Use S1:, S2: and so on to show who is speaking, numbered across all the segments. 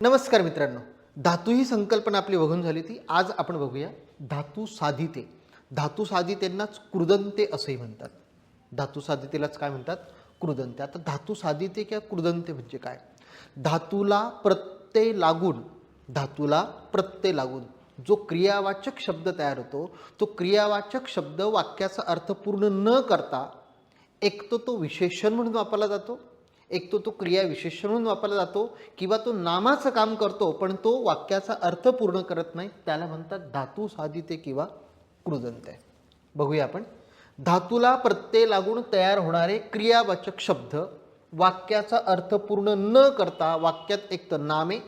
S1: नमस्कार मित्रांनो. धातू ही संकल्पना आपली बघून झाली ती आज आपण बघूया धातू साधिते. धातू साधितेंनाच कृदंते असंही म्हणतात. धातू साधितेलाच काय म्हणतात? कृदंते. आता धातू साधिते किंवा कृदंते म्हणजे काय? धातूला प्रत्यय लागून धातूला प्रत्यय लागून जो क्रियावाचक शब्द तयार होतो तो क्रियावाचक शब्द वाक्याचा अर्थ पूर्ण न करता एक तो तो विशेषण म्हणून वापरला जातो एक तो तो क्रियाविशेषण म्हणून वापरला जातो किंवा तो नामाचं काम करतो पण तो वाक्याचा अर्थ पूर्ण करत नाही. त्याला म्हणतात धातू साधिते किंवा कृदंते. बघूया आपण. धातूला प्रत्यय लागून तयार होणारे क्रियावाचक शब्द वाक्याचा अर्थ पूर्ण न करता वाक्यात एक तर नामे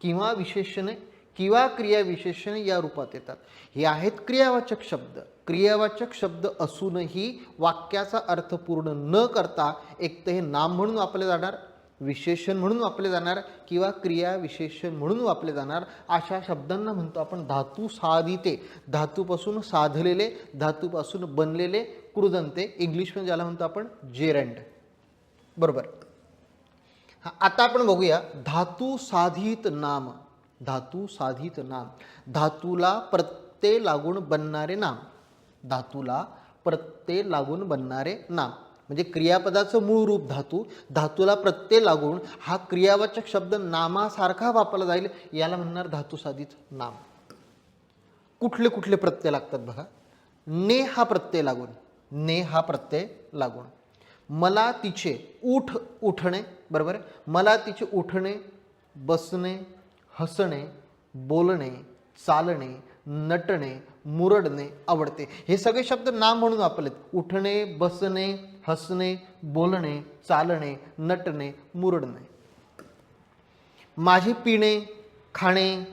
S1: किंवा विशेषणे किंवा क्रियाविशेषणे या रूपात येतात. हे आहेत क्रियावाचक शब्द. क्रियावाचक शब्द असूनही वाक्याचा अर्थ पूर्ण न करता एक तर हे नाम म्हणून वापरले जाणार विशेषण म्हणून वापरले जाणार किंवा क्रिया विशेषण म्हणून वापरले जाणार अशा शब्दांना म्हणतो आपण धातू साधिते. धातूपासून साधलेले धातूपासून बनलेले कृदंते. इंग्लिशमध्ये ज्याला म्हणतो आपण जेरंड बरोबर? आता आपण बघूया धातू साधित नाम. धातू साधित नाम. धातूला प्रत्यय लागून बनणारे नाम. धातूला प्रत्यय लागून बनणारे नाम. म्हणजे क्रियापदाचं मूळ रूप धातू धातूला प्रत्यय लागून हा क्रियावाचक शब्द नामासारखा वापरला जाईल याला म्हणणार धातुसाधित नाम. कुठले कुठले प्रत्यय लागतात बघा. ने हा प्रत्यय लागून ने हा प्रत्यय लागून. मला तिचे उठ उठणे बरोबर? मला तिचे उठणे बसणे हसणे बोलणे चालणे नटणे मुरडणे आवडते. हे सगळे शब्द नाम म्हणून वापरलेत. उठणे बसणे हसणे बोलणे चालणे नटणे मुरडणे. माझे पिणे खाणे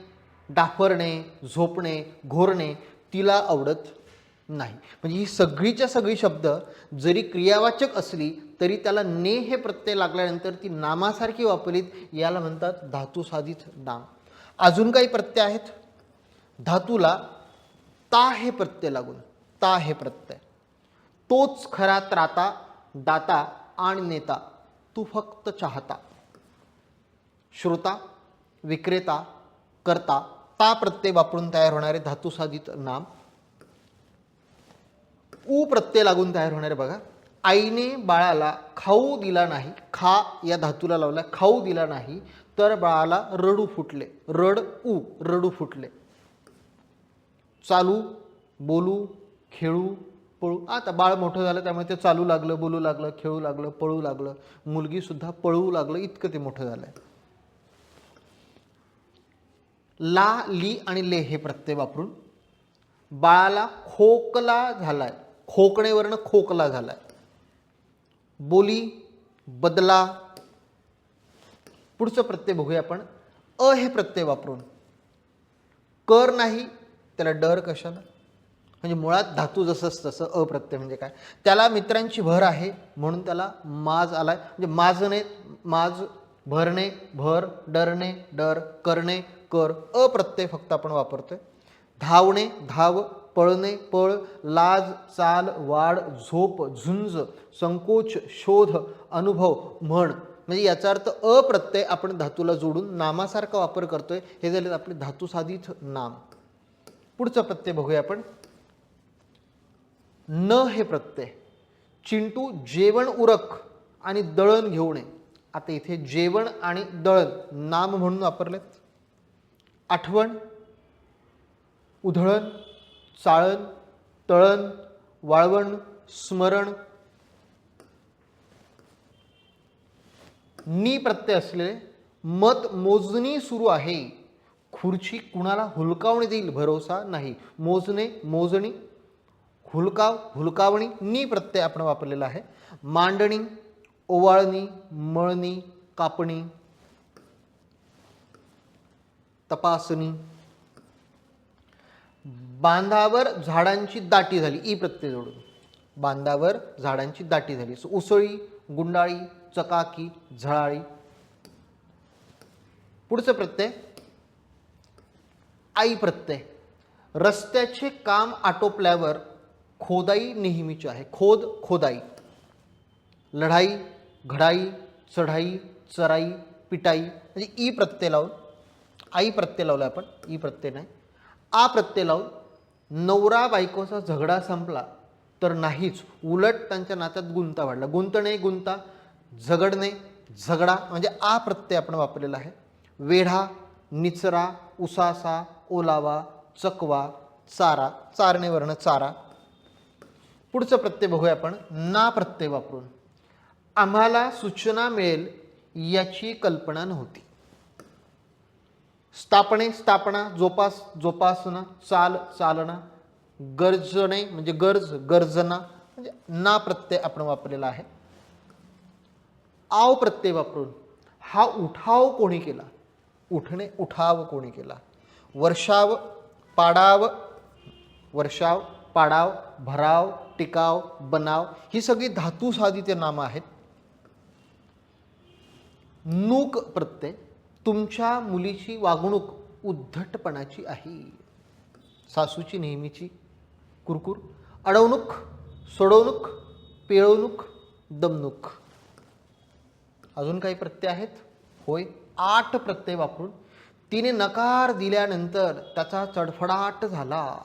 S1: डाफरणे झोपणे घोरणे तिला आवडत नाही. म्हणजे ही सगळीच्या सगळी शब्द जरी क्रियावाचक असली तरी त्याला ने हे प्रत्यय लागल्यानंतर ती नामासारखी वापरलीत याला म्हणतात धातुसाधित नाम. अजून काही प्रत्यय आहेत? धातूला ता हे प्रत्यय लागून ता हे प्रत्यय. तोच खरा त्राता दाता आणि नेता तू फक्त चाहता. श्रोता विक्रेता करता ता प्रत्यय वापरून तयार होणारे धातुसाधित नाम. उ प्रत्यय लागून तयार होणारे बघा. आईने बाळाला खाऊ दिला नाही खा या धातूला लावला खाऊ दिला नाही तर बाळाला रडू फुटले. रड ऊ रडू फुटले. चालू बोलू खेळू पळू. आता बाळ मोठं झालं त्यामुळे ते चालू लागलं बोलू लागलं खेळू लागलं पळू लागलं. मुलगी सुद्धा पळू लागलं इतकं ते मोठं झालंय. ला ली आणि ले हे प्रत्यय वापरून बाळाला खोकला झालाय. खोकणेवरनं खोकला झालाय. बोली बदला. पुढचं प्रत्यय बघूया आपण. अ हे प्रत्यय वापरून. कर नाही त्याला डर कशाला? म्हणजे मुळात धातू जसंच तसं अप्रत्यय म्हणजे काय? त्याला मित्रांची भर आहे म्हणून त्याला माज आलाय. म्हणजे माजणे माज भरणे भर डरणे डर करणे कर अप्रत्यय फक्त आपण वापरतोय. धावणे धाव पळणे पळ लाज चाल वाढ झोप झुंज संकोच शोध अनुभव म्हण. म्हणजे याचा अर्थ अप्रत्यय आपण धातूला जोडून नामासारखा वापर करतोय. हे झाले आपले धातुसाधित नाम. पुढचा प्रत्यय बघूया आपण. न हे प्रत्यय. चिंटू जेवण उरक आणि दळण घेऊ नये आता इथे जेवण आणि दळण नाम म्हणून वापरलेत. आठवण उधळण चाळण तळण वाळवण स्मरण. नी प्रत्यय असलेले मत मोजणी सुरू आहे. खुर्ची कुणाला हुलकावणी देईल? भरोसा नाही. मोजणे मोजणी हुलकाव हुलकावणी नी प्रत्यय आपण वापरलेला आहे. मांडणी ओवाळणी मळणी कापणी तपासणी. बांधावर झाडांची दाटी झाली. ई प्रत्यय जोडून. बांधावर झाडांची दाटी झाली. सो उसळी गुंडाळी चकाकी झळाळी. पुढचं प्रत्यय. आई प्रत्यय. रस्त्याचे काम आटोपल्यावर खोदाई नेहमीची आहे. खोद खोदाई. लढाई घडाई चढाई चराई पिटाई. म्हणजे ई प्रत्यय लावून आई प्रत्यय लावला आपण ई प्रत्यय नाही. आ प्रत्यय लावून नवरा बायकोचा झगडा संपला तर नाहीच. उलट त्यांच्या नात्यात गुंता वाढला. गुंतणे गुंता. झगडणे झगडा. म्हणजे आ प्रत्यय आपण वापरलेला आहे. वेढा निचरा उसासा ओलावा चकवा चारा चारणेवरनं चारा. पुढचं प्रत्यय बघूया आपण. ना प्रत्यय वापरून. आम्हाला सूचना मिळेल याची कल्पना नव्हती. स्थापने स्थापना जोपास जोपासना चाल चालना गरजणे म्हणजे गरज गरजना म्हणजे ना प्रत्यय आपण वापरलेला आहे. आव प्रत्यय वापरून. हा उठाव कोणी केला? उठणे उठाव कोणी केला? वर्षाव पाडाव वर्षाव पाडाव भराव टिकाव बनाव ही सगळी धातू साधित्य नामं आहेत. नूक प्रत्यय तुमच्या मुलीची वागणूक उद्धटपणाची आहे. सासूची नेहमीची कुरकुर अडवणूक सोडवणूक पिळवणूक दमणूक. अजून काही प्रत्यय आहेत? होय आठ प्रत्यय वापरून तिने नकार दिल्यानंतर त्याचा चडफडाट झाला.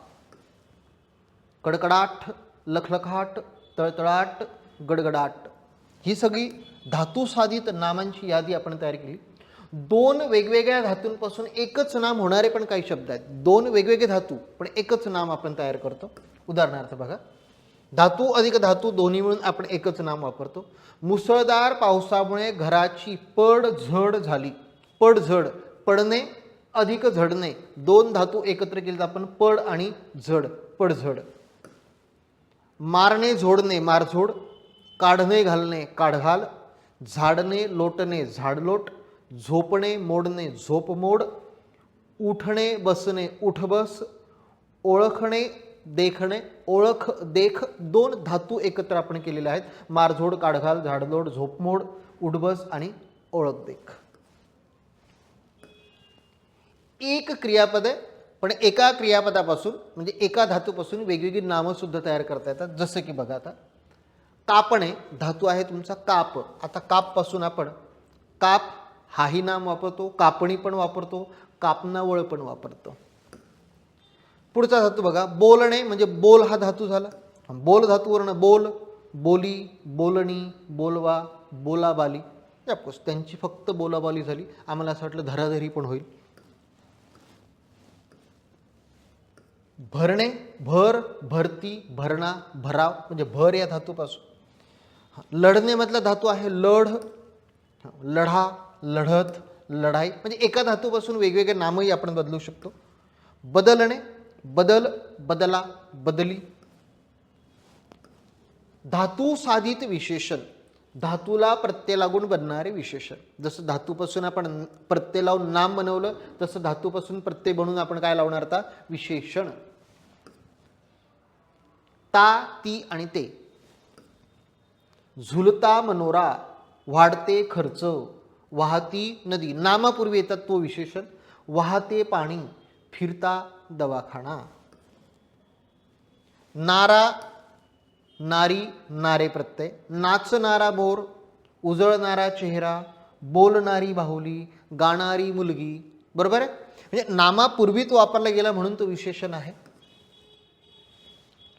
S1: कडकडाट लखलखाट तळतळाट गडगडाट. ही सगळी धातू साधित नामांची यादी आपण तयार केली. दोन वेगवेगळ्या धातूंपासून एकच नाम होणारे पण काही शब्द आहेत. दोन वेगवेगळे धातू पण एकच नाम आपण तयार करतो. उदाहरणार्थ बघा धातू अधिक धातू दोन्ही मिळून आपण एकच नाम वापरतो. मुसळधार पावसामुळे घराची पड झड झाली. पडझड. पडणे अधिक झडणे. दोन धातू एकत्र केले तर आपण पड आणि झड पडझड मारणे झोडणे मारझोड. काढणे घालणे काढघाल. झाडणे लोटणे झाडलोट. झोपणे मोडणे झोपमोड. उठणे बसणे उठबस. ओळखणे देखणे. ओळख देख दोन धातू एकत्र आपण केलेले आहेत. मारझोड काढघाल झाडलोट झोपमोड उठबस आणि ओळख देख. एक क्रियापद आहे पण एका क्रियापदापासून म्हणजे एका धातूपासून वेगवेगळी नामंसुद्धा तयार करता येतात. जसं की बघा आता कापणे धातू आहे तुमचा काप. आता कापपासून आपण काप हाही नाम वापरतो कापणी पण वापरतो कापणावळ पण वापरतो. पुढचा धातू बघा बोलणे म्हणजे बोल हा धातू झाला. बोल धातूवरनं बोल बोली बोलणी बोलवा बोलाबाली या त्यांची फक्त बोलाबाली झाली. आम्हाला असं वाटलं धराधरी पण होईल. भरणे भर भरती भरणा भराव म्हणजे भर या धातूपासून. लढणेमधला धातू आहे लढ लढा लढत लढाई म्हणजे एका धातूपासून वेगवेगळे नामही आपण बदलू शकतो. बदलणे बदल बदला बदली. धातू साधित विशेषण. धातूला प्रत्यय लागून बनणारे विशेषण. जसं धातूपासून आपण प्रत्यय लावून नाम बनवलं तसं धातूपासून प्रत्यय बनवून आपण काय लावणार आता? विशेषण. ता ती आणि ते. झुलता मनोरा वाढते खर्च वाहती नदी. नामापूर्वी येतात तो विशेषण. वाहते पाणी फिरता दवाखाना. नारा नारी नारे प्रत्यय. नाचणारा बोर उजळणारा चेहरा बोलणारी बाहुली गाणारी मुलगी. बरोबर आहे? म्हणजे नामापूर्वी तो वापरला गेला म्हणून तो विशेषण आहे.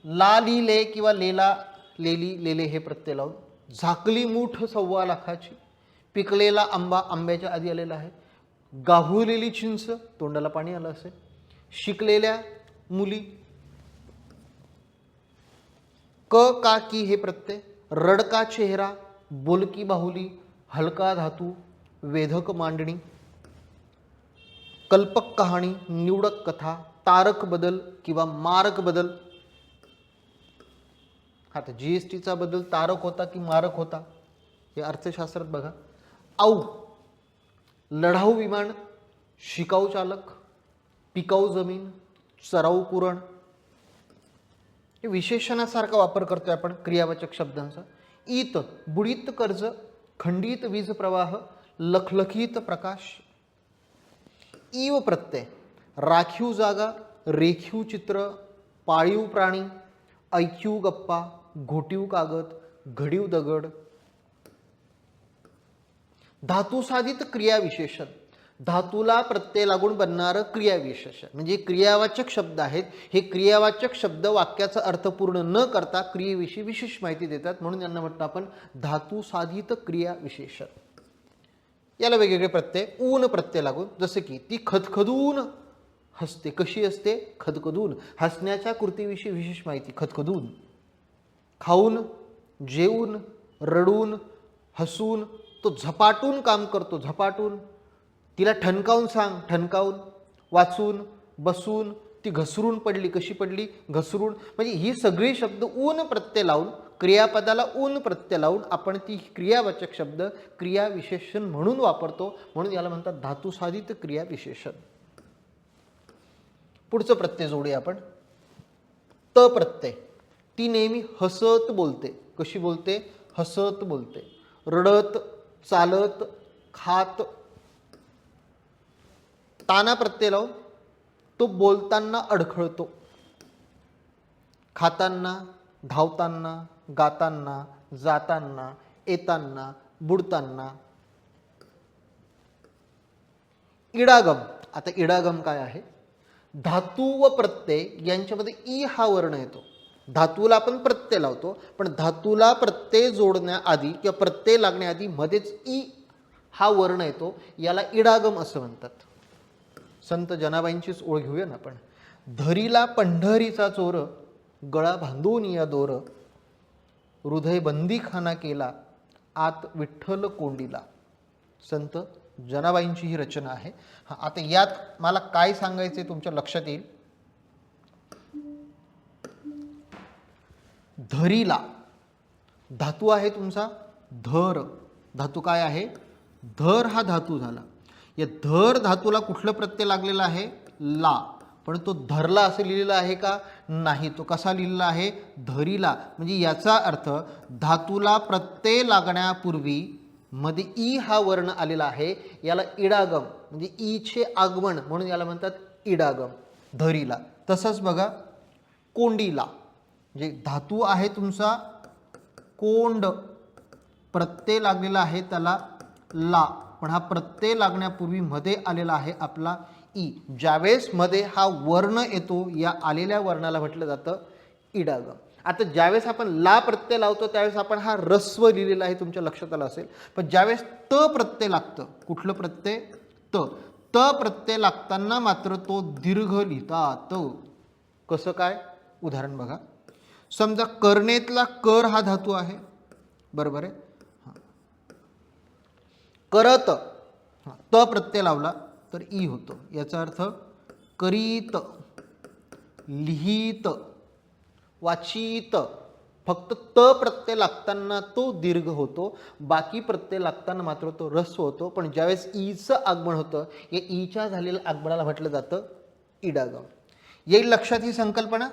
S1: ला ली ले किंवा लेला लेली लेले हे प्रत्यय लावून. झाकली मूठ सव्वा लाखाची. पिकलेला आंबा आंब्याच्या आधी आलेला आहे. गाहुलेली चिंच तोंडाला पाणी आलं असेल. शिकलेल्या मुली क का की हे प्रत्यय? रडका चेहरा? बोलकी बाहुली? हलका धातू? वेधक मांडणी? कल्पक कहाणी? निवडक कथा? तारक बदल किंवा मारक बदल? आता जी एस टीचा बदल तारक होता की मारक होता? हे अर्थशास्त्रात बघा. आऊ लढाऊ विमान शिकाऊ चालक पिकाऊ जमीन चराऊ कुरण विशेषणासारखा वापर करतोय आपण क्रियावाचक शब्दांचा. ईत बुडीत कर्ज खंडित वीज प्रवाह लखलखीत प्रकाश. ईव प्रत्यय राखीव जागा रेखीव चित्र पाळीव प्राणी ऐक्यू गप्पा घोटीव कागद घडीव दगड. धातुसाधित क्रियाविशेषण. धातूला प्रत्यय लागून बनणारं क्रियाविशेषण म्हणजे क्रियावाचक शब्द आहेत हे क्रियावाचक शब्द वाक्याचा अर्थ पूर्ण न करता क्रियेविषयी विशेष माहिती देतात म्हणून यांना म्हणतो आपण धातू साधित क्रियाविशेषण याला वेगवेगळे प्रत्यय ऊन प्रत्यय लागून जसं की ती खदखदून हसते. कशी असते? खदखदून. हसण्याच्या कृतीविषयी विशेष माहिती खदखदून. खाऊन जेवून रडून हसून तो झपाटून काम करतो झपाटून. तिला ठणकावून सांग ठणकावून वाचून बसून ती घसरून पडली कशी पडली? घसरून. म्हणजे ही सगळी शब्द ऊन प्रत्यय लावून क्रियापदाला ऊन प्रत्यय लावून आपण ती क्रियावाचक शब्द क्रियाविशेषण म्हणून वापरतो. म्हणून याला म्हणतात धातुसाधित क्रियाविशेषण. पुढचं प्रत्यय जोडूया आपण. त प्रत्यय. ती नेहमी हसत बोलते. कशी बोलते? हसत बोलते. रडत चालत खात ताना प्रत्यय लावून तो बोलताना अडखळतो. खाताना धावताना गाताना जाताना येताना बुडताना. इडागम. आता इडागम काय आहे? धातू व प्रत्यय यांच्यामध्ये ई हा वर्ण येतो. धातूला आपण प्रत्यय लावतो पण धातूला प्रत्यय जोडण्याआधी किंवा प्रत्यय लागण्याआधी मध्येच ई हा वर्ण येतो याला इडागम असं म्हणतात. संत जनाबाईंचीच ओळ घेऊया ना आपण. धरीला पंढरीचा चोर गळा बांधून या दोर. हृदय बंदीखाना केला आत विठ्ठल कोंडीला. संत जनाबाईंची ही रचना आहे. हा आता यात मला काय सांगायचे तुमच्या लक्षात येईल? धरीला. धातू आहे तुमचा? धर. धातू काय आहे? धर हा धातू झाला. या धर धातूला कुठलं प्रत्यय लागलेला आहे? ला. पण तो धरला असं लिहिलेला आहे का? नाही. तो कसा लिहिलेला आहे? धरीला. म्हणजे याचा अर्थ धातूला प्रत्यय लागण्यापूर्वी मध्ये ई हा वर्ण आलेला आहे. याला इडागम म्हणजे ईचे आगमन म्हणून याला म्हणतात इडागम. धरीला. तसंच बघा कोंडीला. म्हणजे धातू आहे तुमचा कोंड. प्रत्यय लागलेला आहे त्याला ला. पण हा प्रत्यय लागण्यापूर्वी मध्ये आलेला आहे आपला ई. ज्यावेळेस मध्ये हा वर्ण येतो या आलेल्या वर्णाला म्हटलं जातं इडागम. आता ज्यावेळेस आपण ला प्रत्यय लावतो त्यावेळेस आपण हा रस्व लिहिलेला आहे तुमच्या लक्षात आलं असेल. पण ज्यावेळेस त प्रत्यय लागतं कुठलं प्रत्यय? त. त प्रत्यय लागताना मात्र तो दीर्घ लिहितात. कसं काय? उदाहरण बघा. समजा करणेतला कर हा धातू आहे. बरोबर आहे? करत. त प्रत्यय लावला तर ई होतो. याचा अर्थ करीत लिहित वाचित. फक्त त प्रत्यय लागताना तो दीर्घ होतो. बाकी प्रत्यय लागताना मात्र तो रस्व होतो. पण ज्यावेळेस ईचं आगमन होतं या ईच्या झालेल्या आगमनाला म्हटलं जातं इडागम. येईल लक्षात ही संकल्पना?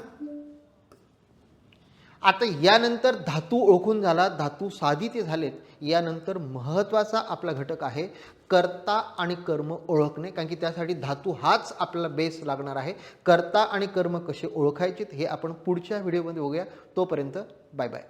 S1: आता यानंतर धातू ओळखून झाला धातू साधित झालेत. यानंतर महत्त्वाचा आपला घटक आहे कर्ता आणि कर्म ओळखणे. कारण की त्यासाठी धातू हाच आपल्याला बेस लागणार आहे. कर्ता आणि कर्म कसे ओळखायचेत हे आपण पुढच्या व्हिडिओमध्ये बघूया. तोपर्यंत बाय बाय